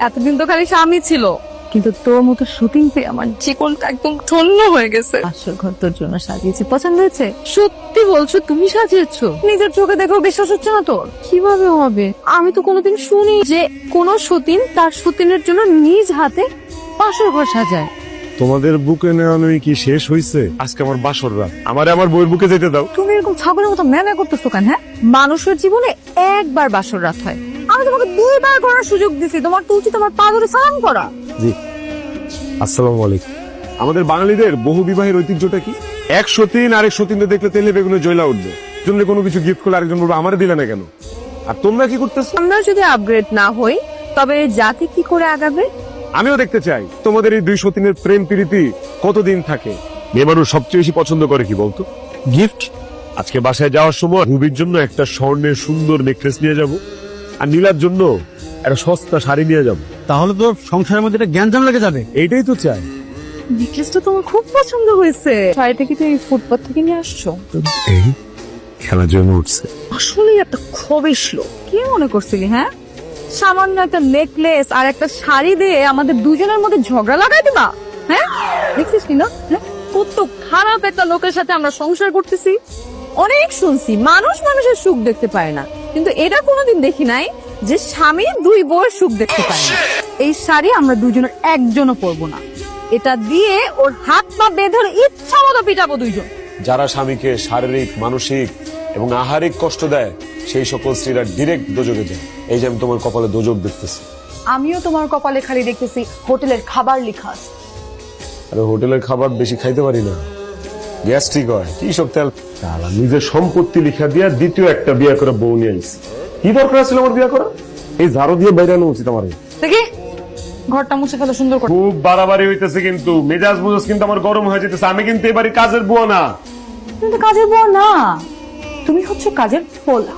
এতদিন তো খালি স্বামী ছিল কিন্তু তোর মতো শুটিং পেয়ে আমার জীবনটা একদম ধন্য হয়ে গেছে। আসল ঘর তোর জন্য সাজিয়েছি। পছন্দ হয়েছে? সত্যি বলছো তুমি সাজিয়েছো? নিজের চোখে দেখো বিশ্বাস হচ্ছে না তোর। কীভাবে হবে? আমি তো কোনোদিন শুনি যে কোন সতীন তার সতীনের জন্য নিজ হাতে পাশের ঘর সাজায়। তোমাদের বুকে নেওয়ানোই কি শেষ হইছে? আজকে আমার বাসর রাত। আমারে আমার বইয়ের বুকে যেতে দাও। তুমি এরকম ছাগলের মতো ম্যানে করতেছো কেন হ্যাঁ? মানুষের জীবনে একবার বাসর রাত হয়। আমি তোমাকে দুইবার করার সুযোগ দিছি। তোমার তো উচিত তোমার পা ধরে সালাম করা। জি। আসসালামু আলাইকুম। আমাদের বাঙালিদের বহু বিবাহের ঐতিহ্যটা কি? এক সতীন আরেক সতীনদের দেখলে তেলে বেগুনে জয়লা উঠবে। জন্য কোনো কিছু গিফট করলে আরেকজন বলবে আমারে দিলে না কেন? আর তোমরা কি করতেছো? আমরা যদি আপগ্রেড না হই তবে জাতি কি করে আগাবে? আমিও দেখতে চাই তোমাদের এই দুই সতীনের প্রেম প্রীতি কতদিন থাকে? মেয়ে মানুষ সবচেয়ে বেশি পছন্দ করে কি বলতো? গিফট আজকে বাসায় যাওয়ার সময় রুবির জন্য একটা স্বর্ণের সুন্দর নেকলেস নিয়ে যাব। আর নীলার জন্য একটা সস্তা শাড়ি নিয়ে যাব। তাহলে তো সংসারের মধ্যে একটা জ্ঞানজাম লেগে যাবে। এইটাই তো চাই। নেকলেসটা তোমার খুব পছন্দ হয়েছে। শাড়িটা কি তুমি ফুটপাথ থেকে নিয়ে আসছো? এই খেলার জন্য উঠছে। আসলে একটা খবিস লোক। কি মনে করছিলি হ্যাঁ? সামান্য একটা নেকলেস আর একটা শাড়ি দিয়ে আমাদের দুজনের মধ্যে ঝগড়া লাগাই দিবা হ্যাঁ? দেখছিস কি না? হ্যাঁ? কত খারাপ একটা লোকের সাথে আমরা সংসার করতেছি। অনেক শুনছি মানুষ মানুষের সুখ দেখতে পায় না। কিন্তু এটা কোনোদিন দেখি নাই যে স্বামী দুই বউয়ের সুখ দেখতে পায় না। এই শাড়ি আমরা দুজনের একজনও পরবো না। এটা দিয়ে ওর হাত পা বেঁধে ইচ্ছা মতো পিটাবো দুইজন। যারা স্বামীকে শারীরিক মানসিক এবং আহারিক কষ্ট দেয় সেই সকল স্ত্রীরা ডিরেক্ট দোজকে যায় এই যে আমি তোমার কপালে দোজক দেখতেছি। আমিও তোমার কপালে খালি দেখতেছি হোটেলের খাবার লেখা আছে। আরে হোটেলের খাবার বেশি খাইতে পারি না। গ্যাস্ট্রিক হয়। কি সব তেল শালা, নিজের সম্পত্তি লিখা দিয়া দ্বিতীয় একটা বিয়ে করে বউ নিয়ে আইছি। কি দরকার ছিল আমার বিয়ে করা এই ঝাড়ু দিয়ে বাইরানো উচিত আমার। দেখি ঘরটা মুছে ফেলো সুন্দর করে। খুব বাড়াবাড়ি হইতেছে কিন্তু। মেজাজ বুঝাস কিন্তু আমার গরম হয়ে যেতেছে আমি কিন্তু এবারে কাজের বুয়া না। তুমি তো কাজের বুয়া না। তুমি হচ্ছে কাজের পোলা।